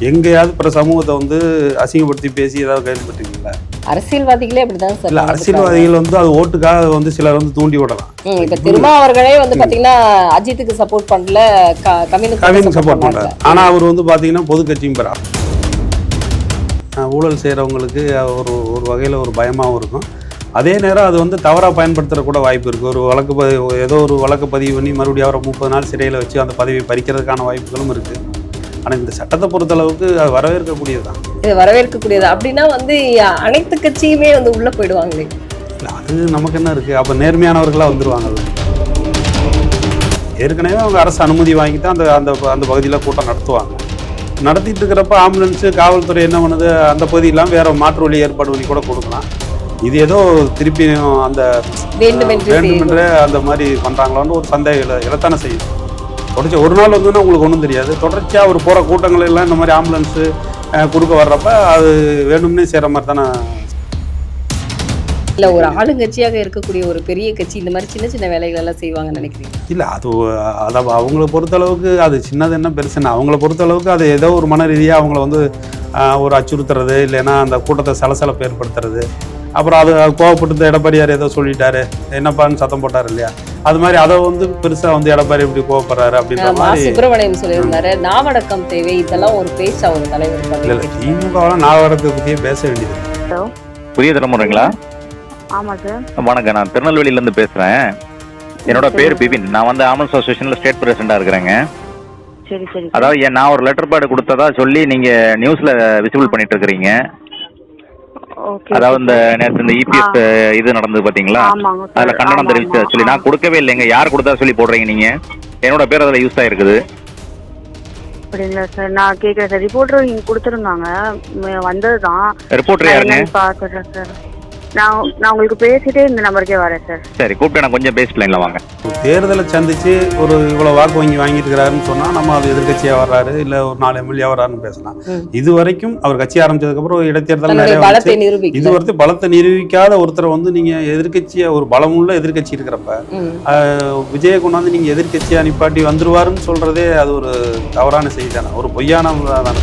எங்கேயாவது பிற சமூகத்தை வந்து அசிங்கப்படுத்தி பேசி ஏதாவது கேள்விப்பட்டிருக்கீங்களா அரசியல்வாதிகளே அப்படிதான் சார் இல்லை. அரசியல்வாதிகள் வந்து அது ஓட்டுக்காக வந்து சிலர் வந்து தூண்டி விடலாம். இப்ப திருமா அவர்களே வந்து பாத்தீங்கன்னா அஜித்துக்கு சப்போர்ட் பண்ணல கம்யூனிஸ்ட் சப்போர்ட் பண்றாரு ஆனா அவர் வந்து பாத்தீங்கன்னா பொது கட்சியும் பெறா அஹ் ஊழல் செய்கிறவங்களுக்கு ஒரு ஒரு வகையில் ஒரு பயமாகவும் இருக்கும். அதே நேரம் அது வந்து தவறாக பயன்படுத்துற கூட வாய்ப்பு இருக்குது ஒரு வழக்கு ஏதோ ஒரு வழக்கு பதிவு பண்ணி மறுபடியும் அவரை முப்பது நாள் சிறையில் வச்சு அந்த பதவியை பறிக்கிறதுக்கான வாய்ப்புகளும் இருக்குது ஆனால் இந்த சட்டத்தை பொறுத்தளவுக்கு அது வரவேற்கக்கூடியது தான் இது வரவேற்கக்கூடியது. அப்படின்னா வந்து அனைத்து கட்சியுமே வந்து உள்ள போயிடுவாங்களே. இல்லை அது நமக்கு என்ன இருக்குது அப்போ நேர்மையானவர்களாக வந்துருவாங்கல்ல. ஏற்கனவே அவங்க அரசு அனுமதி வாங்கி தான் அந்த அந்த அந்த பகுதியில் கூட்டம் நடத்துவாங்க. நடத்திட்டு இருக்கிறப்ப ஆம்புலன்ஸு காவல்துறை என்ன பண்ணுது? அந்த பகுதியெல்லாம் வேற மாற்று வழி ஏற்பாடு பண்ணி கூட கொடுக்கலாம். இது ஏதோ திருப்பி அந்த வேண்டுமென்று அந்த மாதிரி பண்ணுறாங்களான்னு ஒரு சந்தேகம் இல்லை இலத்தானே செய்யுது தொடர்ச்சி ஒரு நாள் வந்துன்னா உங்களுக்கு ஒன்றும் தெரியாது. தொடர்ச்சியாக அவர் போகிற கூட்டங்கள் எல்லாம் இந்த மாதிரி ஆம்புலன்ஸு கொடுக்க வர்றப்ப அது வேணும்னே செய்கிற மாதிரி தானே. இல்ல ஒரு ஆளுங்கட்சியாக இருக்கக்கூடிய ஒரு பெரிய கட்சி இந்த மாதிரி சின்ன சின்ன வேலைகள் எல்லாம் செய்வாங்கன்னு நினைக்கிறீங்க இல்லை அது அதை அவங்கள பொறுத்தளவுக்கு அது சின்னது என்ன பெருசு என்ன அவங்கள பொறுத்தளவுக்கு அது ஏதோ ஒரு மன ரீதியாக அவங்கள வந்து ஒரு அச்சுறுத்துறது இல்லைன்னா அந்த கூட்டத்தை சலசலப்பு ஏற்படுத்துறது. அப்புறம் அது கோவப்பட்டு எடப்பாடியார் ஏதோ சொல்லிட்டாரு என்னப்பான்னு சத்தம் போட்டார் இல்லையா? அது மாதிரி அதை வந்து பெருசாக வந்து எடப்பாடி இப்படி கோவப்படுறாரு அப்படின்ற மாதிரி சுப்பிரமணியம் சொல்லியிருந்தாரு நாவடக்கம் தேவை இதெல்லாம் ஒரு பேச்சா ஒரு தலைவர் இல்லை திமுகவெல்லாம் பற்றியே பேச வேண்டியது. புதிய தலைமுறைங்களா ஆமாம் சார் வணக்கம் நான் திருநெல்வேலியில இருந்து பேசுறேன். என்னோட பேர் பிபின். நான் வந்து ஆமன் அசோசியேஷன்ல ஸ்டேட் பிரசிடண்டா இருக்கிறேங்க. சரி சரி அதாவது ஏன் நான் ஒரு லெட்டர் பேட் கொடுத்ததா சொல்லி நீங்க நியூஸ்ல விசிபிள் பண்ணிட்டு இருக்கிறீங்க. அதாவது இந்த நேற்று இந்த இபிஎஸ் இது நடந்தது பாத்தீங்களா? அதுல கண்டனம் தெரிவிச்சு சொல்லி நான் கொடுக்கவே இல்லைங்க. யார் கொடுத்தா சொல்லி போடுறீங்க நீங்க? என்னோட பேர் அதுல யூஸ் ஆயிருக்குது. அப்படிங்களா சார் நான் கேட்குறேன் சார் ரிப்போர்ட்டர் இங்கே கொடுத்துருந்தாங்க. வந்தது தான் ரிப்போர்ட்டர் யாருங்க? பார்த்துறேன் சார் நான் நான் உங்களுக்கு பேசிட்டே இந்த நம்பருக்கே வரேன் சார் சரி கூப்பிட்டு நான் கொஞ்சம் பேஸ்ட் லைன்ல வாங்க. தேர்தலை சந்திச்சு ஒரு இவ்வளோ வாக்கு வங்கி வாங்கிட்டு இருக்கிறாருன்னு சொன்னால் நம்ம அது எதிர்கட்சியாக வர்றாரு இல்லை ஒரு நாலு எம்எல்ஏ வர்றாருன்னு பேசலாம். இது வரைக்கும் அவர் கட்சி ஆரம்பிச்சதுக்கப்புறம் ஒரு இடைத்தேர்தல் நிறைய. நிரூபிக்கல. இதுவரைக்கும் பலத்தை நிரூபிக்காத ஒருத்தரை வந்து நீங்க எதிர்க்கட்சியா ஒரு பலமுள்ள எதிர்க்கட்சி இருக்கிறப்ப விஜயை கொண்டாந்து நீங்க எதிர்க்கட்சியா நிப்பாட்டி வந்துருவாருன்னு சொல்றதே அது ஒரு தவறான செய்தி தானே. ஒரு பொய்யான தானே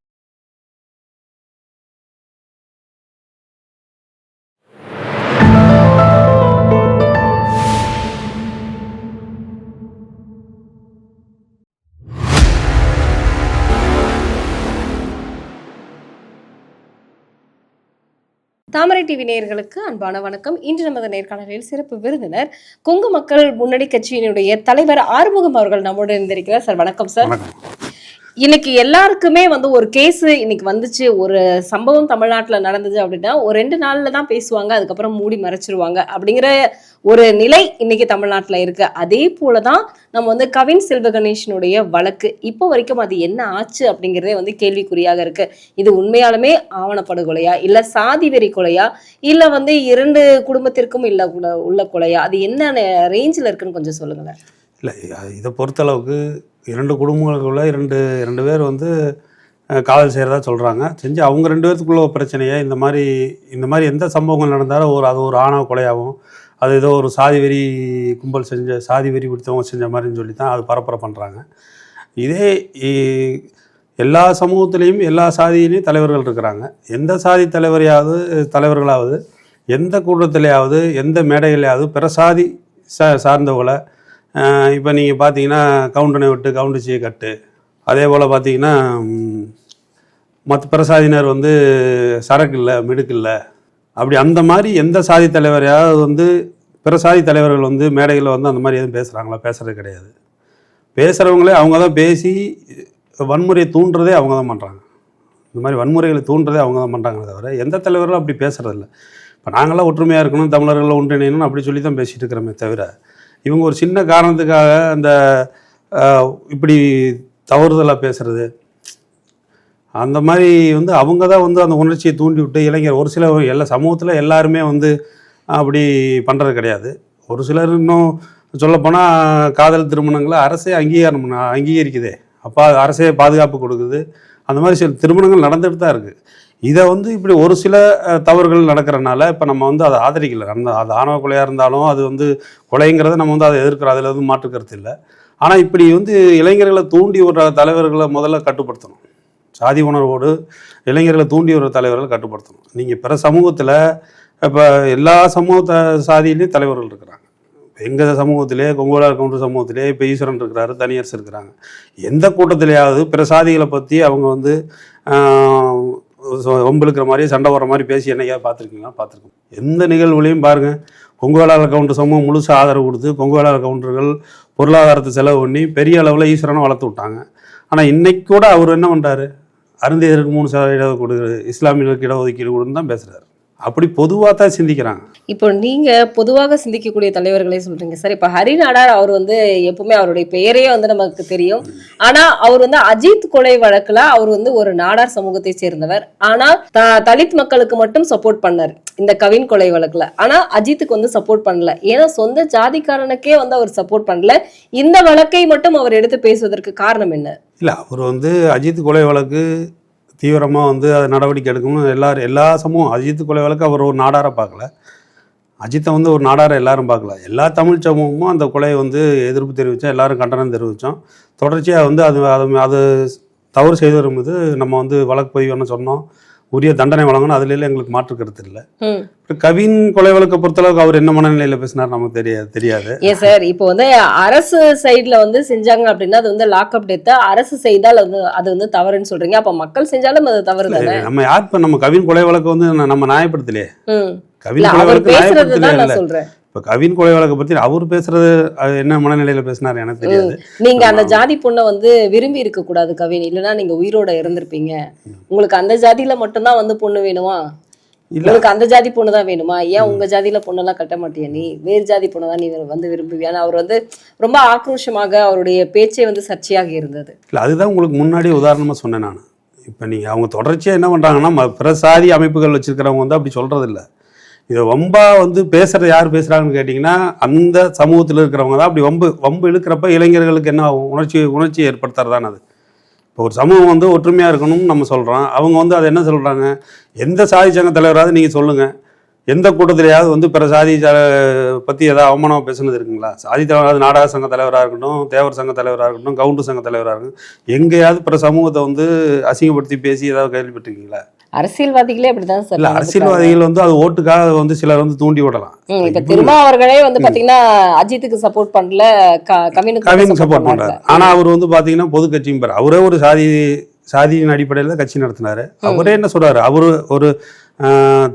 தாமரை டிவி நேயர்களுக்கு அன்பான வணக்கம். இன்று நமது நேர்காணலில் சிறப்பு விருந்தினர் கொங்கு மக்கள் முன்னணி கட்சியினுடைய தலைவர் ஆறுமுகம் அவர்கள் நம்முடன் இருந்திருக்கிறார் சார் வணக்கம் சார். இன்னைக்கு எல்லாருக்குமே வந்து ஒரு கேஸ் இன்னைக்கு வந்துச்சு. ஒரு சம்பவம் தமிழ்நாட்டில் நடந்தது அப்படின்னா ஒரு ரெண்டு நாள்ல தான் பேசுவாங்க அதுக்கப்புறம் மூடி மறைச்சிருவாங்க அப்படிங்கிற ஒரு நிலை இன்னைக்கு தமிழ்நாட்டில் இருக்கு. அதே போலதான் நம்ம வந்து கவின் செல்வ கணேசனுடைய வழக்கு. இப்போ வரைக்கும் அது என்ன ஆச்சு அப்படிங்கிறதே வந்து கேள்விக்குறியாக இருக்கு. இது உண்மையாலுமே ஆவணப்படுகொலையா? இல்ல சாதி வெறி கொலையா? இல்ல வந்து இரண்டு குடும்பத்திற்கும் இல்ல உள்ள- உள்ள கொலையா? அது என்ன ரேஞ்சில் இருக்குன்னு கொஞ்சம் சொல்லுங்களேன். இல்லை இதை பொறுத்தளவுக்கு இரண்டு குடும்பங்களுக்குள்ள இரண்டு ரெண்டு பேர் வந்து காதல் செய்கிறதா சொல்கிறாங்க செஞ்சு அவங்க ரெண்டு பேர்த்துக்குள்ள ஒரு பிரச்சனையை. இந்த மாதிரி இந்த மாதிரி எந்த சம்பவங்கள் நடந்தாலும் ஒரு அது ஒரு ஆணவ கொலையாகவும் அது ஏதோ ஒரு சாதி வெறி கும்பல் செஞ்ச சாதி வெறி பிடித்தவங்க செஞ்ச மாதிரின்னு சொல்லி தான் அது பரப்புரை பண்ணுறாங்க இதே எல்லா சமூகத்துலேயும் எல்லா சாதியிலையும் தலைவர்கள் இருக்கிறாங்க. எந்த சாதி தலைவரையாவது தலைவர்களாவது எந்த கூட்டத்திலேயாவது எந்த மேடையிலையாவது பிற சாதி சா சார்ந்தவங்களை இப்போ நீங்கள் பார்த்தீங்கன்னா கவுண்டனை விட்டு கவுண்டச்சியை கட்டு. அதே போல் பார்த்தீங்கன்னா மற்ற பிற சாதியினர் வந்து சரக்கு இல்லை மிடுக்கு இல்லை. அப்படி அந்த மாதிரி எந்த சாதி தலைவரையாவது வந்து பிற சாதி தலைவர்கள் வந்து மேடையில் வந்து அந்த மாதிரி எதுவும் பேசுகிறாங்களா பேசுறது கிடையாது. பேசுகிறவங்களே அவங்க தான் பேசி வன்முறையை தூண்டுறதே அவங்க தான் பண்ணுறாங்க இந்த மாதிரி வன்முறைகளை தூண்டுறதே அவங்க தான் பண்ணுறாங்களே தவிர எந்த தலைவர்களும் அப்படி பேசுறதில்ல. இப்போ நாங்களாம் ஒற்றுமையாக இருக்கணும் தமிழர்களை ஒன்றிணையணும் அப்படி சொல்லி தான் பேசிகிட்டு இருக்கிறோமே தவிர இவங்க ஒரு சின்ன காரணத்துக்காக அந்த இப்படி தவறுதலாக பேசுகிறது அந்த மாதிரி வந்து அவங்க தான் வந்து அந்த உணர்ச்சியை தூண்டி விட்டு இளைஞர். ஒரு சில எல்லா சமூகத்தில் எல்லாருமே வந்து அப்படி பண்ணுறது கிடையாது. ஒரு சிலர் இன்னும் சொல்லப்போனால் காதல் திருமணங்களை அரசே அங்கீகாரம் அங்கீகரிக்குதே. அப்போ அரசே பாதுகாப்பு கொடுக்குது. அந்த மாதிரி சில திருமணங்கள் நடந்துகிட்டு தான் இருக்குது இதை வந்து இப்படி ஒரு சில தவறுகள் நடக்கிறனால இப்போ நம்ம வந்து அதை ஆதரிக்கல. அந்த அது ஆணவ கொலையாக இருந்தாலும் அது வந்து கொலைங்கிறத நம்ம வந்து அதை எதிர்க்கிறோம் அதில் எதுவும் மாற்றுக்கிறது இல்லை. ஆனால் இப்படி வந்து இளைஞர்களை தூண்டி விடுற தலைவர்களை முதல்ல கட்டுப்படுத்தணும். சாதி உணர்வோடு இளைஞர்களை தூண்டி விடுற தலைவர்களை கட்டுப்படுத்தணும். நீங்கள் பிற சமூகத்தில் இப்போ எல்லா சமூகத்தை சாதியிலையும் தலைவர்கள் இருக்கிறாங்க. எங்கள் சமூகத்திலே கொங்கோலார் கவுண்டர் சமூகத்திலே இப்போ ஈஸ்வரன் இருக்கிறாரு தனியரசு இருக்கிறாங்க. எந்த கூட்டத்திலேயாவது பிற சாதிகளை பற்றி அவங்க வந்து வம்பிழுக்கிற மாதிரி சண்டை வர மாதிரி பேசி என்னையா பார்த்துருக்கீங்களா பார்த்துருக்கோம். எந்த நிகழ்வுலையும் பாருங்கள் கொங்குவேளாளர் கவுண்டர் சமூகம் முழுசாக ஆதரவு கொடுத்து கொங்குவேளாளர் கவுண்டர்கள் பொருளாதாரத்தை செலவு பண்ணி பெரிய அளவில் ஈஸ்வரனை வளர்த்து விட்டாங்க. ஆனால் இன்னைக்கு கூட அவர் என்ன பண்ணுறாரு அருந்தையருக்கு மூணு சதவீத கொடு இஸ்லாமியர்களுக்கு இடஒதுக்கீடு கொடுன்னு தான் பேசுகிறாரு அப்படி பொதுவாக தான் சிந்திக்கிறாங்க. இப்போ நீங்க பொதுவாக சிந்திக்கக்கூடிய தலைவர்களே சொல்றீங்க. சார் இப்போ ஹரிநாடார் அவர் வந்து எப்பவுமே அவருடைய பெயரே வந்து நமக்கு தெரியும். ஆனா அவர் வந்து அஜித் கொலை வழக்குல அவர் வந்து ஒரு நாடார் சமூகத்தை சேர்ந்தவர். ஆனா த- தலித் மக்களுக்கு மட்டும் சப்போர்ட் பண்ணாரு இந்த கவின் கொலை வழக்குல. ஆனா அஜித்துக்கு வந்து சப்போர்ட் பண்ணல. ஏன்னா சொந்த ஜாதிக்காரனுக்கே வந்து அவர் சப்போர்ட் பண்ணல. இந்த வழக்கை மட்டும் அவர் எடுத்து பேசுவதற்கு காரணம் என்ன? இல்லை அவர் வந்து அஜித் கொலை வழக்கு தீவிரமாக வந்து அதை நடவடிக்கை எடுக்கணும்னு எல்லாரும் எல்லா சமூகம் அஜித் கொலை வழக்கு அவர் ஒரு நாடார பார்க்கல. அஜித்தை வந்து ஒரு நாடார எல்லாரும் பார்க்கல. எல்லா தமிழ் சமூகமும் அந்த கொலையை வந்து எதிர்ப்பு தெரிவித்தோம் எல்லாரும் கண்டனம் தெரிவித்தோம் தொடர்ச்சியாக வந்து அது அது அது தவறு செய்தவர் மீது நம்ம வந்து வழக்கு பதிவுன்னு சொன்னோம். உரிய தண்டனை வழங்கணும். அதுல எங்களுக்கு மாற்று கருத்து இல்லை. கவின் கொலை வழக்கை பொறுத்தளவுக்கு அவர் என்ன மனநிலையில் பேசினார் நமக்கு தெரியாது தெரியாது. ஏன் சார் இப்போ வந்து அரசு சைடுல வந்து செஞ்சாங்க அப்படின்னா அது வந்து லாக்அப் டெத் அரசு செய்தால் அது அது வந்து தவறுன்னு சொல்றீங்க. அப்ப மக்கள் செஞ்சாலும் அது தவறு தானே நம்ம யார் இப்போ நம்ம கவின் கொலை வழக்கு வந்து நம்ம நியாயப்படுத்தலையே. கவின் கொலை வழக்கு நியாயப்படுத்தலையே இப்போ கவின் கொலை வழக்கை பற்றி அவர் பேசுறது அது என்ன மனநிலையில் பேசினார் எனக்கு தெரியாது. நீங்க அந்த ஜாதி பொண்ணை வந்து விரும்பி இருக்க கூடாது கவின். இல்லைன்னா நீங்க உயிரோட இருந்திருப்பீங்க. உங்களுக்கு அந்த ஜாதியில மட்டும்தான் வந்து பொண்ணு வேணுமா? இல்ல. உங்களுக்கு அந்த ஜாதி பொண்ணு தான் வேணுமா? ஏன் உங்க ஜாதியில பொண்ணெல்லாம் கட்ட மாட்டியா நீ? வேறு ஜாதி பொண்ணு தான் நீ வந்து விரும்புவியான்னு அவர் வந்து ரொம்ப ஆக்ரோஷமாக அவருடைய பேச்சே வந்து சர்ச்சையாக இருந்தது. இல்லை அதுதான் உங்களுக்கு முன்னாடி உதாரணமாக சொன்னேன் நான். இப்போ நீங்கள் அவங்க தொடர்ச்சியாக என்ன பண்ணுறாங்கன்னா பிற சாதி அமைப்புகள் வச்சிருக்கிறவங்க வந்து அப்படி சொல்கிறது இல்லை இதை வம்பா வந்து பேசுறது யார் பேசுகிறாங்கன்னு கேட்டிங்கன்னா அந்த சமூகத்தில் இருக்கிறவங்க தான். அப்படி வம்பு வம்பு இழுக்கிறப்ப இளைஞர்களுக்கு என்ன ஆகும்? உணர்ச்சி உணர்ச்சி ஏற்படுத்துறது அது. இப்போ ஒரு சமூகம் வந்து ஒற்றுமையாக இருக்கணும்னு நம்ம சொல்கிறோம் அவங்க வந்து அதை என்ன சொல்கிறாங்க எந்த சாதி சங்க தலைவராவது நீங்கள் சொல்லுங்கள் எந்த கூட்டத்திலேயாவது வந்து பிற சாதி பற்றி ஏதாவது அவமானமாக பேசுனது இருக்குங்களா? சாதி தலைவர் நாடக சங்க தலைவராக இருக்கட்டும் தேவர் சங்க தலைவராக இருக்கட்டும் கவுண்டர் சங்க தலைவராக இருக்கட்டும் எங்கேயாவது பிற சமூகத்தை வந்து அசிங்கப்படுத்தி பேசி ஏதாவது கேள்விப்பட்டிருக்கீங்களா? அரசியல்வாதிகளே அப்படிதான் சார். அரசியல்வாதிகள் வந்து அது ஓட்டுக்காக வந்து சிலர் வந்து தூண்டி விடலாம். இப்ப திருமா அவர்களே வந்து பாத்தீங்கன்னா அஜித்துக்கு சப்போர்ட் பண்ணல கவினுக்கு சப்போர்ட். பண்றாரு. ஆனா அவர் வந்து பாத்தீங்கன்னா பொது கட்சியும் பாரு. அவரே ஒரு சாதி சாதியின் அடிப்படையில் தான் கட்சி நடத்தினாரு. அவரே என்ன சொல்றாரு? அவரு ஒரு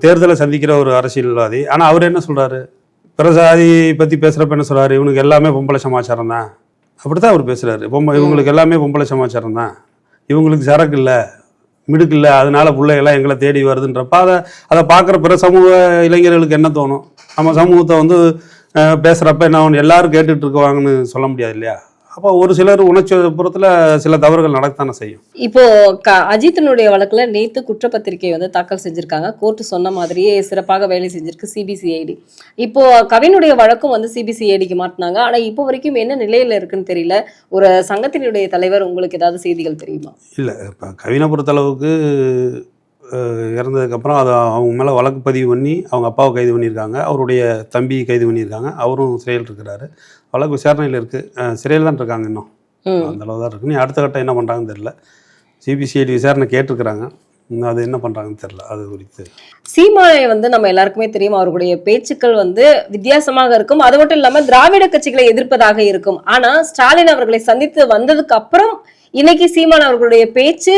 தேர்தலை சந்திக்கிற ஒரு அரசியல்வாதி. ஆனா அவர் என்ன சொல்றாரு? பிற சாதி பத்தி பேசுறப்ப என்ன சொல்றாரு? இவனுக்கு எல்லாமே பொம்பளை சமாச்சாரம் தான். அப்படித்தான் அவர் பேசுறாரு. பொம்பளை இவங்களுக்கு எல்லாமே பொம்பளை சமாச்சாரம் தான். இவங்களுக்கு சரக்கு இல்லை. மிடுக்கில்ல அதனால பிள்ளைகள்லாம் எங்களை தேடி வருதுன்றப்ப அதை அதை பார்க்குற பிற சமூக இளைஞர்களுக்கு என்ன தோணும்? நம்ம சமூகத்தை வந்து பேசுகிறப்ப என்ன ஒன்று எல்லாரும் கேட்டுட்டு இருக்குவாங்கன்னு சொல்ல முடியாது இல்லையா? அப்போ ஒரு சிலர் உணர்ச்சி புறத்தில் சில தவறுகள் நடக்கத்தானே செய்யும். இப்போ க- அஜித்தினுடைய வழக்குல நேத்து குற்றப்பத்திரிகை வந்து தாக்கல் செஞ்சிருக்காங்க. கோர்ட் சொன்ன மாதிரியே சிறப்பாக வேலை செஞ்சிருக்கு சிபிசிஐடி இப்போ கவினுடைய வழக்கும் வந்து சிபிசிஐடிக்கு மாட்டினாங்க ஆனா இப்போ வரைக்கும் என்ன நிலையில இருக்குன்னு தெரியல. ஒரு சங்கத்தினுடைய தலைவர் உங்களுக்கு ஏதாவது செய்திகள் தெரியுமா? இல்லை இப்போ கவினை பொறுத்தளவுக்கு இறந்ததுக்கப்புறம் அதை அவங்க மேலே வழக்கு பதிவு பண்ணி அவங்க அப்பாவை கைது பண்ணியிருக்காங்க. அவருடைய தம்பி கைது பண்ணியிருக்காங்க. அவரும் சிறையில் இருக்கிறாரு. வழக்கு விசாரணையில் இருக்குது சிறையில் தான் இருக்காங்க இன்னும். ம். அந்த அளவு தான் இருக்கு. நீ அடுத்த கட்டம் என்ன பண்ணுறாங்கன்னு தெரில சிபிசிஐடி விசாரணை கேட்டிருக்கிறாங்க. அது என்ன பண்ணுறாங்கன்னு தெரில அது குறித்து. சீமானை வந்து நம்ம எல்லாருக்குமே தெரியும். அவர்களுடைய பேச்சுக்கள் வந்து வித்தியாசமாக இருக்கும். அது மட்டும் இல்லாம திராவிட கட்சிகளை எதிர்ப்பதாக இருக்கும். ஆனா ஸ்டாலின் அவர்களை சந்தித்து வந்ததுக்கு அப்புறம் இன்னைக்கு சீமான் அவர்களுடைய பேச்சு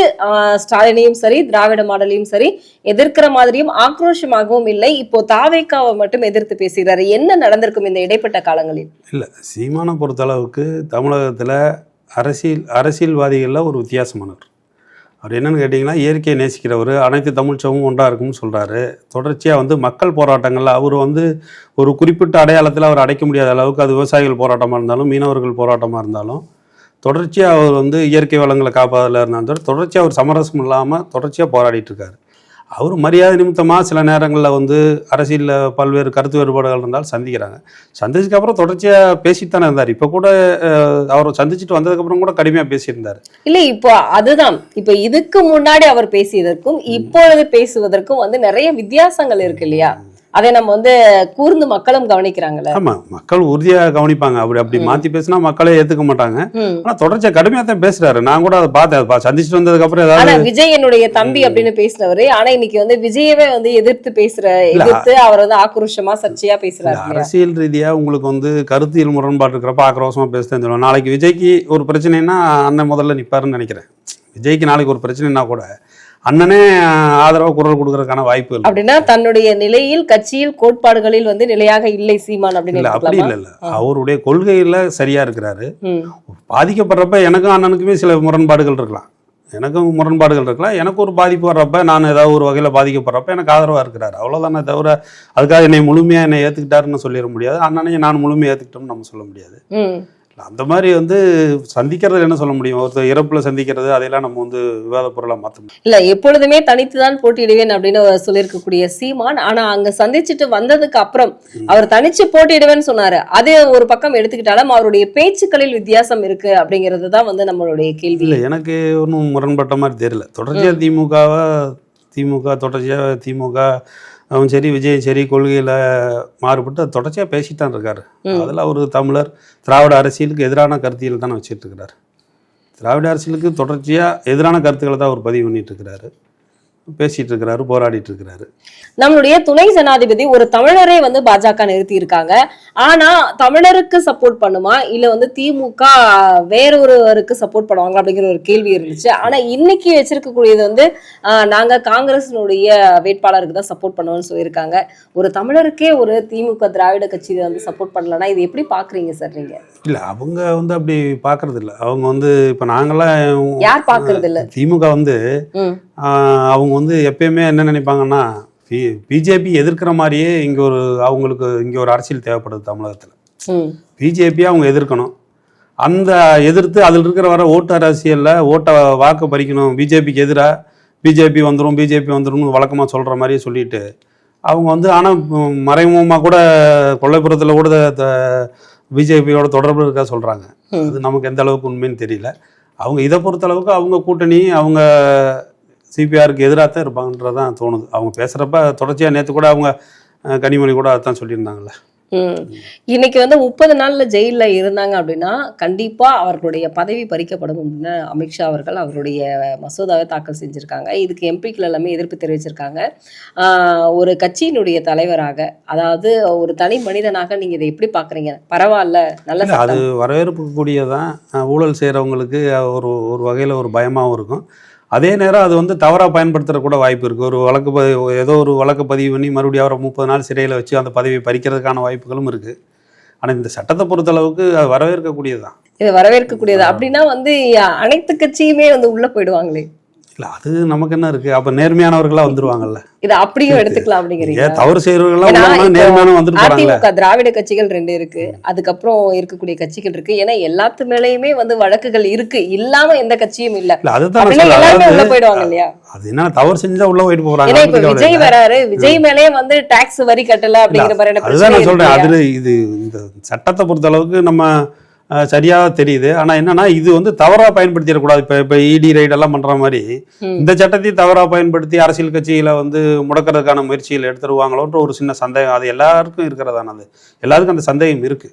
ஸ்டாலினையும் சரி திராவிட மாடலையும் சரி எதிர்க்கிற மாதிரியும் ஆக்ரோஷமாகவும் இல்லை. இப்போ தாவேக்காவை மட்டும் எதிர்த்து பேசுகிறாரு. என்ன நடந்திருக்கும் இந்த இடைப்பட்ட காலங்களில்? இல்லை சீமானை பொறுத்தளவுக்கு தமிழகத்தில் அரசியல் அரசியல்வாதிகளில் ஒரு வித்தியாசமானவர். அவர் என்னென்னு கேட்டிங்கன்னா இயற்கையை நேசிக்கிறவர் அனைத்து தமிழ் சமூகம் ஒன்றாக இருக்கும்னு சொல்கிறாரு தொடர்ச்சியாக வந்து மக்கள் போராட்டங்களில் அவர் வந்து ஒரு குறிப்பிட்ட அடையாளத்தில் அவர் அடைக்க முடியாத அளவுக்கு அது விவசாயிகள் போராட்டமாக இருந்தாலும் மீனவர்கள் போராட்டமாக இருந்தாலும் தொடர்ச்சியாக அவர் வந்து இயற்கை வளங்களை காப்பாதில் இருந்தாலும் தொடர்ச்சியாக அவர் சமரசம் இல்லாமல் தொடர்ச்சியாக போராடிட்டு இருக்காரு அவர் மரியாதை நிமித்தமாக சில நேரங்களில் வந்து அரசியலில் பல்வேறு கருத்து வேறுபாடுகள் இருந்தால் சந்திக்கிறாங்க. சந்திச்சதுக்கு அப்புறம் தொடர்ச்சியாக பேசித்தானே இருந்தார். இப்போ கூட அவரை சந்திச்சுட்டு வந்ததுக்கப்புறம் கூட கடுமையாக பேசியிருந்தார். இல்லை இப்போ அதுதான். இப்போ இதுக்கு முன்னாடி அவர் பேசியதற்கும் இப்பொழுது பேசுவதற்கும் வந்து நிறைய வித்தியாசங்கள் இருக்கு இல்லையா? அதை நம்ம வந்து கூர்ந்து மக்களும் கவனிக்கிறாங்கல்ல. ஆமாம் மக்கள் உறுதியாக கவனிப்பாங்க. அப்படி அப்படி மாற்றி பேசினா மக்களே ஏற்றுக்க மாட்டாங்க. ம். ஆனால் தொடர்ச்சியாக கடுமையாக தான் பேசுகிறாரு நான் கூட அதை பார்த்தேன். சந்திச்சுட்டு வந்ததுக்கப்புறம் ஆனா ஏதாவது விஜய் என்னுடைய தம்பி அப்படின்னு பேசினவரு ஆனா இன்னைக்கு வந்து விஜயவே வந்து எதிர்த்து பேசுற எதிர்த்து அவர் வந்து ஆக்ரோஷமா சர்ச்சையா பேசுறாரு? அரசியல் ரீதியா உங்களுக்கு வந்து கருத்தியல் முரண்பாடு இருக்கிறப்ப ஆக்ரோஷமா பேசுதான் சொல்லுவேன் நாளைக்கு விஜய்க்கு ஒரு பிரச்சனைனா அண்ணன் முதல்ல நிப்பாருன்னு நினைக்கிறேன். விஜய்க்கு நாளைக்கு ஒரு பிரச்சனைனா கூட அண்ணனே ஆதரவா குரல் கொடுக்கறதுக்கான வாய்ப்பு இல்லை. அப்படின்னா தன்னுடைய நிலையில் கட்சியில் கோட்பாடுகளில் வந்து நிலையாக இல்லை சீமான் அப்படின்னு அப்படி? இல்ல இல்ல. அவருடைய கொள்கையில சரியா இருக்கிறாரு. பாதிக்கப்படுறப்ப எனக்கும் அண்ணனுக்குமே சில முரண்பாடுகள் இருக்கலாம். எனக்கும் முரண்பாடுகள் இருக்கலாம். எனக்கு ஒரு பாதிப்பு வர்றப்ப நான் ஏதாவது ஒரு வகையில் பாதிக்கப்படுறப்ப எனக்கு ஆதரவாக இருக்கிறாரு. அவ்வளோதானே தவிர அதுக்காக என்னை முழுமையாக என்னை ஏற்றுக்கிட்டாருன்னு சொல்லிட முடியாது. அண்ணனையும் நான் முழுமையாக ஏற்றுக்கிட்டோம்னு நம்ம சொல்ல முடியாது. அந்த மாதிரி வந்து சந்திக்கிறது என்ன சொல்ல முடியும்? ஒருத்தர் இறப்புல சந்திக்கிறது அதையெல்லாம் நம்ம வந்து விவாத பொருளாக மாற்ற முடியும். இல்ல எப்பொழுதுமே தனித்துதான் போட்டியிடுவேன் அப்படின்னு சொல்லியிருக்கக்கூடிய சீமான். ஆனா அங்க சந்திச்சுட்டு வந்ததுக்கு அப்புறம் அவர் தனிச்சு போட்டியிடுவேன்னு சொன்னாரு. அது ஒரு பக்கம் எடுத்துக்கிட்டாலும் அவருடைய பேச்சுக்களில் வித்தியாசம் இருக்கு அப்படிங்கிறது தான் வந்து நம்மளுடைய கேள்வி. இல்லை எனக்கு ஒன்றும் முரண்பட்ட மாதிரி தெரியல. தொடர்ச்சியாக திமுகவை திமுக தொடர்ச்சியாக திமுக அவன் சரி விஜய் சரி கொள்கையில் மாறுபட்டு தொடர்ச்சியாக பேசிட்டு தான் இருக்காரு. அதில் அவர் தமிழர் திராவிட அரசியலுக்கு எதிரான கருத்தியல் தானே வச்சுட்டு இருக்கிறாரு திராவிட அரசியலுக்கு தொடர்ச்சியாக எதிரான கருத்துக்களை தான் அவர் பதிவு பண்ணிட்டு இருக்கிறாரு பேசிட்டு இருக்கிறாரு போராடிட்டு இருக்கிறாரு நம்மளுடைய துணை ஜனாதிபதி ஒரு தமிழரை வந்து பாஜக நிறுத்தி இருக்காங்க ஆனா தமிழருக்கு சப்போர்ட் பண்ணுமா? இல்ல வந்து திமுக வேறொருவருக்கு சப்போர்ட் பண்ணுவாங்க அப்படிங்கிற ஒரு கேள்வி இருந்துச்சு. ஆனா இன்னைக்கு வச்சிருக்கக்கூடியது வந்து நாங்க காங்கிரசினுடைய வேட்பாளருக்கு தான் சப்போர்ட் பண்ணுவோம்னு சொல்லியிருக்காங்க. ஒரு தமிழருக்கே ஒரு திமுக திராவிட கட்சி வந்து சப்போர்ட் பண்ணலன்னா இது எப்படி பாக்குறீங்க சார் நீங்க? இல்லை அவங்க வந்து அப்படி பார்க்கறது இல்லை அவங்க வந்து இப்போ நாங்களாம் யார் பாக்குறது இல்ல திமுக வந்து அவங்க வந்து எப்பயுமே என்ன நினைப்பாங்கன்னா பிஜேபி எதிர்க்கிற மாதிரியே இங்கே ஒரு அவங்களுக்கு இங்கே ஒரு அரசியல் தேவைப்படுது தமிழகத்தில். ம். பிஜேபி அவங்க எதிர்க்கணும். அந்த எதிர்த்து அதில் இருக்கிற வர ஓட்டு அரசியலில் ஓட்டை வாக்கு பறிக்கணும். பிஜேபிக்கு எதிராக பிஜேபி வந்துடும் பிஜேபி வந்துரும்னு வழக்கமாக சொல்கிற மாதிரியே சொல்லிட்டு அவங்க வந்து ஆனால் மறைமுகமாக கூட கொல்லைப்புறத்தில் கூட பிஜேபியோட தொடர்பு இருக்கா சொல்கிறாங்க. அது நமக்கு எந்த அளவுக்கு உண்மைன்னு தெரியல. அவங்க இதை பொறுத்த அளவுக்கு அவங்க கூட்டணி அவங்க சிபிஆருக்கு எதிராக தான் இருப்பாங்கன்றதான் தோணுது. அவங்க பேசுகிறப்ப தொடர்ச்சியாக நேற்று கூட அவங்க கனிமொழி கூட அதான் சொல்லியிருந்தாங்கல்ல. இன்னைக்கு வந்து முப்பது நாள்ல ஜெயில்ல இருந்தாங்க அப்படின்னா கண்டிப்பா அவர்களுடைய பதவி பறிக்கப்படும் அப்படின்னு அமித்ஷா அவர்கள் அவருடைய மசோதாவை தாக்கல் செஞ்சிருக்காங்க. இதுக்கு எம்பிக்கள் எல்லாமே எதிர்ப்பு தெரிவிச்சிருக்காங்க. ஒரு கட்சியினுடைய தலைவராக அதாவது ஒரு தனி மனிதனாக நீங்க இதை எப்படி பாக்குறீங்க? பரவாயில்ல நல்ல அது வரவேற்புக்கூடியதான் ஊழல் செய்கிறவங்களுக்கு ஒரு ஒரு வகையில் ஒரு பயமாகவும் இருக்கும். அதே நேரம் அது வந்து தவறாக பயன்படுத்துற வாய்ப்பு இருக்குது ஒரு வழக்கு பதிவு ஏதோ ஒரு வழக்கு பதிவு பண்ணி மறுபடியும் அவரை முப்பது நாள் சிறையில் வச்சு அந்த பதவியை பறிக்கிறதுக்கான வாய்ப்புகளும் இருக்குது ஆனால் இந்த சட்டத்தை பொறுத்தளவுக்கு அது வரவேற்கக்கூடியது தான் இது வரவேற்கக்கூடியது. அப்படின்னா வந்து அனைத்து கட்சியுமே வந்து உள்ளே போயிடுவாங்களே. இல்லை அது நமக்கு என்ன இருக்குது அப்போ நேர்மையானவர்களாக வந்துருவாங்கல்ல. இதை அப்படியும் எடுத்துக்கலாம் அப்படிங்கிறீங்க தவறு இப்போ நேர்மையான வந்துட்டு அதிமுக திராவிட கட்சிகள் ரெண்டு இருக்கு. அதுக்கப்புறம் இருக்கக்கூடிய கட்சிகள் இருக்கு. ஏன்னா எல்லாத்து மேலயுமே வந்து வழக்குகள் இருக்கு. இல்லாம எந்த கட்சியும் இல்ல. அதுதான். எல்லாருமே உள்ள போயிடுவாங்க இல்லையா? அது என்ன தவறு செஞ்சா உள்ள போயிட்டு ஏன்னா இப்ப விஜய் வராரு. விஜய் மேலயே வந்து டாக்ஸ் வரி கட்டல அப்படிங்கிற மாதிரியான அதுதான் நான் இருக்கு சொல்றேன்? அதுல இது இந்த சட்டத்தை பொறுத்த அளவுக்கு நம்ம அஹ், சரியா தெரியுது. ஆனா என்னன்னா இது வந்து தவறா பயன்படுத்திடக்கூடாது. இப்ப இப்ப இடி ரைட் எல்லாம் பண்ற மாதிரி. இந்த சட்டத்தையும் தவறா பயன்படுத்தி அரசியல் கட்சியில வந்து முடக்கிறதுக்கான முயற்சிகள் எடுத்துருவாங்களோன்ற ஒரு சின்ன சந்தேகம். அது எல்லாருக்கும் இருக்கிறதானது எல்லாருக்கும் அந்த சந்தேகம் இருக்கு.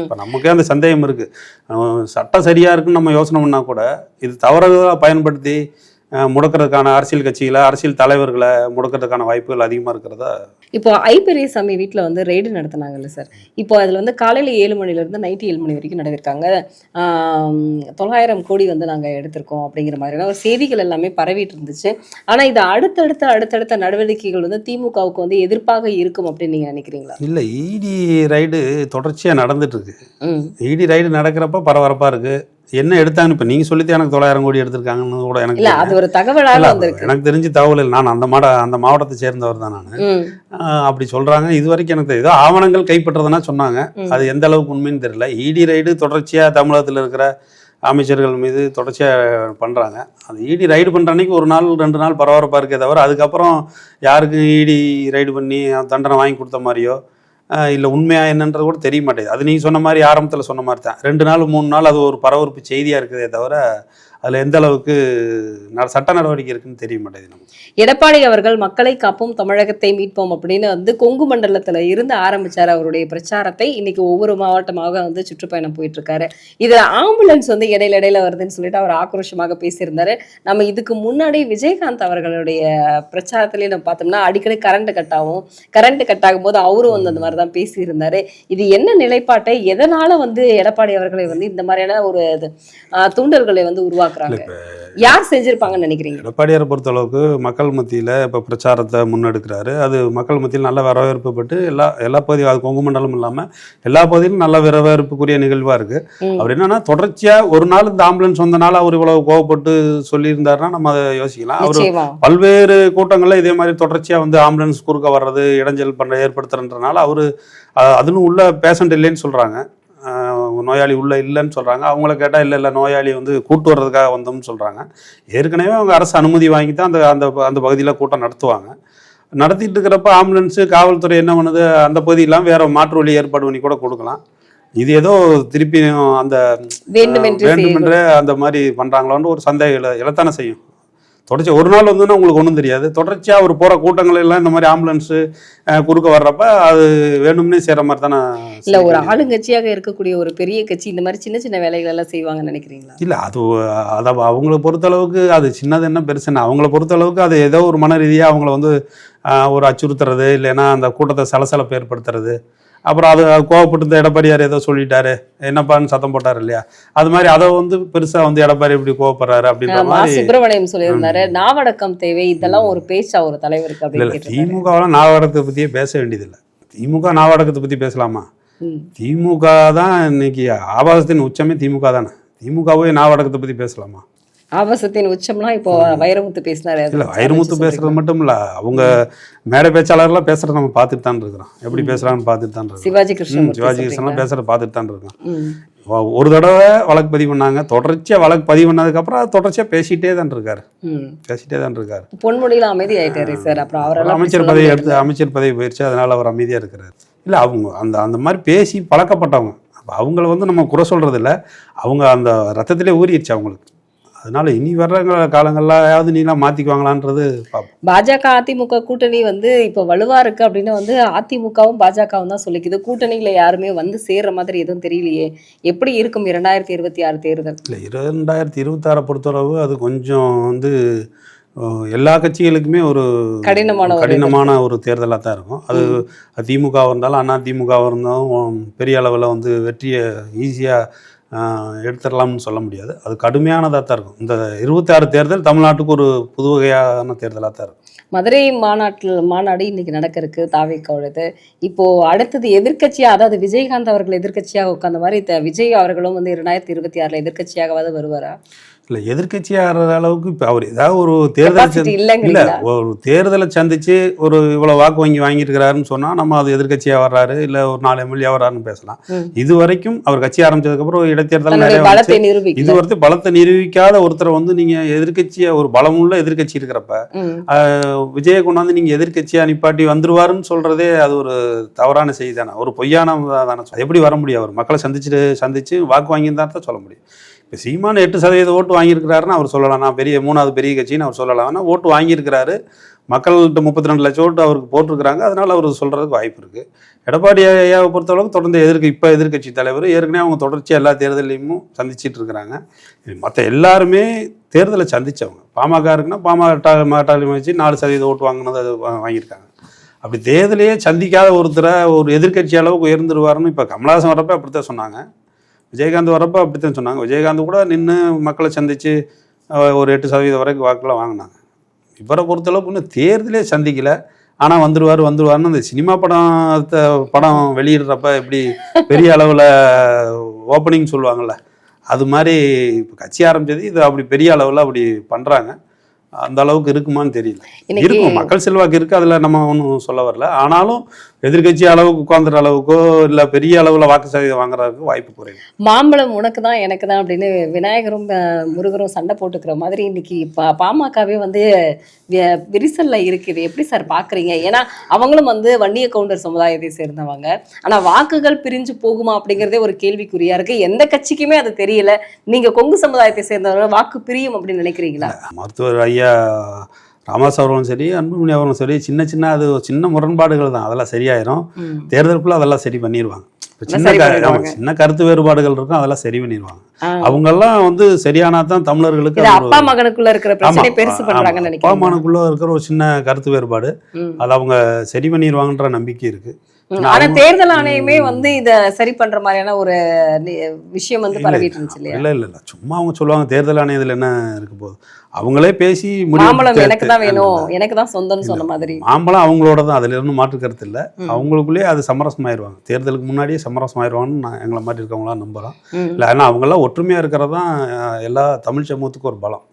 இப்ப நமக்கே அந்த சந்தேகம் இருக்கு. சட்டம் சரியா இருக்குன்னு நம்ம யோசனை பண்ணா கூட இது தவறுதலா பயன்படுத்தி முடக்கிறதுக்கான அரசியல் கட்சிகளை அரசியல் தலைவர்களை முடக்கிறதுக்கான வாய்ப்புகள் அதிகமா இருக்கிறதா இப்போ ஐ பெரியசாமி வீட்ல வந்து ரெய்டு நடத்தினாங்கல்ல சார். இப்போ அதுல வந்து காலையில ஏழு மணில இருந்து நைட்டு ஏழு மணி வரைக்கும் நடந்திருக்காங்க. தொள்ளாயிரம் கோடி வந்து நாங்க எடுத்திருக்கோம் அப்படிங்கிற மாதிரியான ஒரு செய்திகள் எல்லாமே பரவிட்டு இருந்துச்சு. ஆனா இது அடுத்தடுத்த அடுத்தடுத்த நடவடிக்கைகள் வந்து திமுகவுக்கு வந்து எதிர்ப்பாக இருக்கும் அப்படின்னு நீங்க நினைக்கிறீங்களா? இல்ல இடி ரைடு தொடர்ச்சியா நடந்துட்டு இருக்கு. இடி ரைடு நடக்கிறப்ப பரபரப்பா இருக்கு. என்ன எடுத்தாங்கன்னு இப்ப நீங்க சொல்லிட்டு எனக்கு தொள்ளாயிரம் கோடி எடுத்திருக்காங்கன்னு கூட எனக்கு. அது ஒரு தகவலாக எனக்கு தெரிஞ்சு தகவல் இல்லை. நான் அந்த மாட அந்த மாவட்டத்தை சேர்ந்தவர் தான் நான். அப்படி சொல்றாங்க. இது வரைக்கும் எனக்கு தெரியுது ஆவணங்கள் கைப்பற்றதுன்னா சொன்னாங்க. அது எந்த அளவுக்கு உண்மைன்னு தெரியல. இடி ரைடு தொடர்ச்சியா தமிழகத்துல இருக்கிற அமைச்சர்கள் மீது தொடர்ச்சியாக பண்ணுறாங்க அது இடி ரைடு பண்ணுற அன்னைக்கு ஒரு நாள் ரெண்டு நாள் பரபரப்பாக இருக்கே தவிர அதுக்கப்புறம் யாருக்கும் இடி ரைடு பண்ணி தண்டனை வாங்கி கொடுத்த மாதிரியோ இல்லை உண்மையா என்னன்றது கூட தெரிய மாட்டேங்குது அது நீங்கள் சொன்ன மாதிரி ஆரம்பத்தில் சொன்ன மாதிரி தான். ரெண்டு நாள் மூணு நாள் அது ஒரு பரபரப்பு செய்தியாக இருக்குதே தவிர அதில் எந்த அளவுக்கு சட்ட நடவடிக்கை இருக்குன்னு தெரிய மாட்டேங்குது நமக்கு. எடப்பாடி அவர்கள் மக்களை காப்போம் தமிழகத்தை மீட்போம் அப்படின்னு வந்து கொங்கு மண்டலத்துல இருந்து ஆரம்பிச்சார் அவருடைய பிரச்சாரத்தை. இன்னைக்கு ஒவ்வொரு மாவட்டமாக வந்து சுற்றுப்பயணம் போயிட்டு இருக்காரு இதுல ஆம்புலன்ஸ் வந்து இடையில இடையில வருதுன்னு சொல்லிட்டு அவர் ஆக்ரோஷமாக பேசியிருந்தாரு. நம்ம இதுக்கு முன்னாடி விஜயகாந்த் அவர்களுடைய பிரச்சாரத்திலேயே நம்ம பார்த்தோம்னா அடிக்கடி கரண்ட் கட் ஆகும். கரண்ட் கட் ஆகும்போது அவரும் வந்து அந்த மாதிரி தான் பேசியிருந்தாரு. இது என்ன நிலைப்பாட்டை எதனால வந்து எடப்பாடி அவர்களை வந்து இந்த மாதிரியான ஒரு இது, ஆஹ், தூண்டல்களை வந்து உருவாக்குறாங்க யார் செஞ்சிருப்பாங்கன்னு நினைக்கிறீங்க? எடப்பாடியாரை பொறுத்தளவுக்கு மக்கள் மத்தியில் இப்போ பிரச்சாரத்தை முன்னெடுக்கிறாரு. அது மக்கள் மத்தியில் நல்ல வரவேற்பு பெற்று எல்லா எல்லா பகுதியும் அது கொங்கு மண்டலம் இல்லாமல் எல்லா பகுதியிலும் நல்ல வரவேற்புக்குரிய நிகழ்வாக இருக்குது ம். அவர் என்னன்னா தொடர்ச்சியாக ஒரு நாள் இந்த ஆம்புலன்ஸ் வந்தனால அவர் இவ்வளவு கோவப்பட்டு சொல்லியிருந்தாருன்னா நம்ம அதை யோசிக்கலாம். அவர் பல்வேறு கூட்டங்களில் இதே மாதிரி தொடர்ச்சியாக வந்து ஆம்புலன்ஸ் குறுக்க வர்றது இடைஞ்சல் பண்ண ஏற்படுத்துறன்றனால அவர் அதுன்னு உள்ள பேஷண்ட் இல்லைன்னு சொல்கிறாங்க நோயாளி உள்ள இல்லைன்னு சொல்கிறாங்க அவங்கள கேட்டால் இல்லை இல்லை நோயாளி வந்து கூட்டு வர்றதுக்காக வந்தோம்னு சொல்கிறாங்க ஏற்கனவே அவங்க அரசு அனுமதி வாங்கி தான் அந்த அந்த அந்த பகுதியில் கூட்டம் நடத்துவாங்க. நடத்திட்டு இருக்கிறப்ப ஆம்புலன்ஸு காவல்துறை என்ன பண்ணுது? அந்த பகுதியெல்லாம் வேற மாற்று வழி ஏற்பாடு பண்ணி கூட கொடுக்கலாம். இது ஏதோ திருப்பியும் அந்த வேண்டுமென்றே அந்த மாதிரி பண்றாங்களோன்னு ஒரு சந்தேகம் எழத்தானே செய்யும். தொடர்ச்சி ஒரு நாள் வந்துன்னா உங்களுக்கு ஒன்றும் தெரியாது. தொடர்ச்சியாக அவர் போகிற கூட்டங்கள் எல்லாம் இந்த மாதிரி ஆம்புலன்ஸு குறுக்க வர்றப்ப அது வேணும்னே செய்கிற மாதிரி தானே இல்ல ஒரு ஆளுங்கட்சியாக இருக்கக்கூடிய ஒரு பெரிய கட்சி இந்த மாதிரி சின்ன சின்ன வேலைகள் எல்லாம் செய்வாங்கன்னு நினைக்கிறீங்களா? இல்லை அது அதை அவங்கள பொறுத்தளவுக்கு அது சின்னது என்ன பெருசு என்ன அவங்கள பொறுத்தளவுக்கு அது ஏதோ ஒரு மன ரீதியாக அவங்கள வந்து ஒரு அச்சுறுத்துறது இல்லைன்னா அந்த கூட்டத்தை சலசலப்பு ஏற்படுத்துறது. அப்புறம் அது கோவப்பட்டு இந்த எடப்பாடியார் ஏதோ சொல்லிட்டாரு. என்னப்பான்னு சத்தம் போட்டார் இல்லையா? அது மாதிரி அதை வந்து பெருசா வந்து எடப்பாடி இப்படி கோவப்படுறாரு அப்படின்ற மாதிரி சுப்பிரமணியம் சொல்லியிருந்தாரு. நாவடக்கம் தேவை. இதெல்லாம் ஒரு பேச்சா ஒரு தலைவருக்கு அப்படின்னு நாவடக்கத்தை பத்தியே பேச வேண்டியதில்லை. திமுக நாவடக்கத்தை பத்தி பேசலாமா. திமுக தான் இன்னைக்கு ஆபாசத்தின் உச்சமே திமுக தானே. திமுகவே நாவடக்கத்தை பத்தி பேசலாமா? ஆபாசத்தின் உச்சம்லாம் இப்போ வைரமுத்து பேசினாரு. இல்ல வைரமுத்து பேசுறது மட்டும் இல்ல அவங்க மேடை பேச்சாளர்லாம் பேசுறத நம்ம பார்த்துட்டு தான் இருக்கிறோம். எப்படி பேசுறாங்கன்னு பார்த்துட்டு தான் இருக்கோம் சிவாஜி கிருஷ்ணன் சிவாஜி கிருஷ்ணன் பேசுறத பார்த்துட்டு தான் இருக்கோம் ம். ஒ- ஒரு தடவை வழக்கு பதிவு பண்ணாங்க. தொடர்ச்சியா வழக்கு பதிவு பண்ணதுக்கப்புறம் தொடர்ச்சியா பேசிட்டே தான் இருக்காரு. பேசிட்டே தான் இருக்காரு. பொன்முடியில அமைதி ஆயிட்டாரு சார். அப்புறம் அவரெல்லாம் அமைச்சர் பதவி எடுத்து அமைச்சர் பதவி போயிடுச்சு அதனால அவர் அமைதியா இருக்கிறாரு இல்ல அவங்க அந்த அந்த மாதிரி பேசி பழக்கப்பட்டவங்க. அவங்கள வந்து நம்ம குறை சொல்றது இல்ல அவங்க அந்த ரத்தத்திலே ஊறிடுச்சு அவங்களுக்கு. அதனால இனி வர்ற காலங்கள்லாவது நீலாம் மாத்திக்குவாங்களான்றது பாஜக அதிமுக கூட்டணி வந்து இப்போ வலுவா இருக்கு அப்படின்னு வந்து அதிமுகவும் பாஜகவும் தான் சொல்லிக்குது. கூட்டணியில யாருமே வந்து சேர்ற மாதிரி எதுவும் தெரியலையே. எப்படி இருக்கும் இரண்டாயிரத்தி இருபத்தி ஆறு தேர்தல்? இல்லை இரண்டாயிரத்தி இருபத்தாறை பொறுத்தளவு அது கொஞ்சம் வந்து எல்லா கட்சிகளுக்குமே ஒரு கடினமான கடினமான ஒரு தேர்தலாக தான் இருக்கும். அது திமுக இருந்தாலும் திமுக இருந்தாலும் பெரிய அளவில் வந்து வெற்றியை ஈஸியாக எடுத்துடலாம்னு சொல்ல முடியாது. அது கடுமையானதாக தான் இருக்கும். இந்த இருபத்தாறு தேர்தல் தமிழ்நாட்டுக்கு ஒரு புது வகையான தேர்தலாக தான் இருக்கும். மதுரை மாநாட்டில் மாநாடு இன்னைக்கு நடக்க இருக்கு தாவேக்காவுடையது இப்போ அடுத்தது எதிர்க்கட்சியா அதாவது விஜயகாந்த் அவர்கள் எதிர்க்கட்சியாக உட்காந்த மாதிரி விஜய் அவர்களும் வந்து இரண்டாயிரத்தி இருபத்தி ஆறில் எதிர்கட்சியாகவாது வருவாரா? இல்லை எதிர்கட்சியாகிற அளவுக்கு இப்போ அவர் ஏதாவது ஒரு தேர்தல்? இல்ல ஒரு தேர்தலை சந்திச்சு ஒரு இவ்வளவு வாக்கு வங்கி வாங்கியிருக்கிறாருன்னு சொன்னா நம்ம அது எதிர்க்கட்சியா வர்றாரு இல்ல ஒரு நாலு எம்எல்ஏ வர்றாருன்னு பேசலாம். இது வரைக்கும் அவர் கட்சி ஆரம்பிச்சதுக்கு அப்புறம் இடைத்தேர்தல் நிறைய. இது வரைக்கும் பலத்தை நிரூபிக்காத ஒருத்தரை வந்து நீங்க எதிர்க்கட்சியா ஒரு பலமுள்ள எதிர்க்கட்சி இருக்கிறப்ப விஜயை கொண்டாந்து நீங்க எதிர்க்கட்சியா நிப்பாட்டி வந்துருவாருன்னு சொல்றதே அது ஒரு தவறான செய்தி தானே. ஒரு பொய்யான தானே எப்படி வர முடியும்? அவர் மக்களை சந்திச்சுட்டு சந்திச்சு வாக்கு வாங்கியிருந்தா தான் சொல்ல முடியும். இப்போ சீமான் எட்டு சதவீத ஓட்டு வாங்கியிருக்கிறாருன்னு அவர் சொல்லலாம். நான் பெரிய மூணாவது பெரிய கட்சின்னு அவர் சொல்லலாம். ஆனால் ஓட்டு வாங்கியிருக்கிறாரு. மக்கள்கிட்ட முப்பத்தி ரெண்டு லட்சம் ஓட்டு அவருக்கு போட்டிருக்கிறாங்க. அதனால் அவர் சொல்கிறதுக்கு வாய்ப்பு இருக்குது எடப்பாடி ஐயாவை பொறுத்தளவுக்கு தொடர்ந்து எதிர்க்க இப்போ எதிர்க்கட்சி தலைவர். ஏற்கனவே அவங்க தொடர்ச்சியாக எல்லா தேர்தலையும் சந்திச்சிட்டு இருக்கிறாங்க. மற்ற எல்லாருமே தேர்தலை சந்தித்தவங்க பாமக இருக்குன்னா பாமக மாட்டாளி வச்சு நாலு சதவீத ஓட்டு வாங்கினது வா- வாங்கியிருக்காங்க. அப்படி தேர்தலையே சந்திக்காத ஒருத்தரை ஒரு எதிர்க்கட்சி அளவுக்கு உயர்ந்துருவாருன்னு இப்போ கமலஹாசன் வரப்ப அப்படித்தான் சொன்னாங்க. விஜயகாந்த் வரப்ப அப்படித்தான் சொன்னாங்க. விஜயகாந்த் கூட நின்று மக்களை சந்திச்சு அஹ், ஒரு எட்டு சதவீதம் வரைக்கும் வாக்கெல்லாம் வாங்கினாங்க. இவரை பொறுத்தளவுக்கு இன்னும் தேர்தலே சந்திக்கல. ஆனால் வந்துருவார் வந்துருவாருன்னு அந்த சினிமா படத்தை படம் வெளியிடுறப்ப எப்படி பெரிய அளவில் ஓப்பனிங் சொல்லுவாங்கள்ல அது மாதிரி இப்போ கட்சி ஆரம்பிச்சது இது அப்படி பெரிய அளவில் அப்படி பண்ணுறாங்க அந்த அளவுக்கு இருக்குமான்னு தெரியல. இருக்கும்? மக்கள் செல்வாக்கு இருக்கு அதில் நம்ம ஒன்றும் சொல்ல வரல. ஆனாலும் எதிர்க்கட்சி அளவுக்கு உட்காந்துற அளவுக்கோ இல்லை பெரிய அளவில் வாக்கு சதவீதம் வாங்குறதுக்கு வாய்ப்பு குறையும் மாம்பழம் உனக்கு தான் எனக்கு தான் அப்படின்னு விநாயகரும் முருகரும் சண்டை போட்டுக்கிற மாதிரி இன்னைக்கு பாமகவே வந்து விரிசல்ல இருக்குது. எப்படி சார் பாக்குறீங்க? ஏன்னா அவங்களும் வந்து வன்னிய கவுண்டர் சமுதாயத்தை சேர்ந்தவங்க. ஆனா வாக்குகள் பிரிஞ்சு போகுமா அப்படிங்கறதே ஒரு கேள்விக்குறியா இருக்கு. எந்த கட்சிக்குமே அது தெரியல. நீங்க கொங்கு சமுதாயத்தை சேர்ந்தவங்க வாக்கு பிரியும் அப்படின்னு நினைக்கிறீங்களா? மருத்துவர் ஐயா ராமதாஸ் அவர்களும் சரி அன்புமணி அவர்களும் சரி சின்ன சின்ன அது சின்ன முரண்பாடுகள் தான். அதெல்லாம் சரியாயிரும். தேர்தலுக்குள்ள அதெல்லாம் சரி பண்ணிடுவாங்க இப்ப சின்ன சின்ன கருத்து வேறுபாடுகள் இருக்கும் அதெல்லாம் சரி பண்ணிடுவாங்க ஆ. அவங்கெல்லாம் வந்து சரியானா தான் தமிழர்களுக்கு அப்பா மகனுக்குள்ள இருக்கிற பிரச்சனை பெருசு. பண்றாங்கன்னு அப்பா மகனுக்குள்ள இருக்கிற ஒரு சின்ன கருத்து வேறுபாடு அது அவங்க சரி பண்ணிடுவாங்கன்ற நம்பிக்கை இருக்கு. ஆனா அவங்க- தேர்தல் ஆணையமே வந்து இத சரி பண்ற மாதிரியான ஒரு விஷயம் வந்து பரவிட்டு இருந்துச்சு இல்லையா? இல்ல இல்ல இல்ல. சும்மா அவங்க சொல்லுவாங்க தேர்தல் ஆணையத்தில் என்ன இருக்க போகுது? அவங்களே பேசி மாம்பழம் எனக்கு தான் வேணும். எனக்கு தான் சொந்தம்னு சொன்ன மாதிரி. மாம்பழம் அவங்களோட தான். அதுல இருந்து மாற்று கருத்து இல்லை. அவங்களுக்குள்ளேயே அது சமரசமாயிருவாங்க. தேர்தலுக்கு முன்னாடியே சமரசமாயிருவாங்கன்னு நான் எங்களை மாதிரி இருக்கவங்களாம் நம்புறோம். ம். இல்லை ஆனால் அவங்கெல்லாம் ஒற்றுமையாக இருக்கிறது தான் அஹ், எல்லா தமிழ் சமூகத்துக்கும் ஒரு பலம்.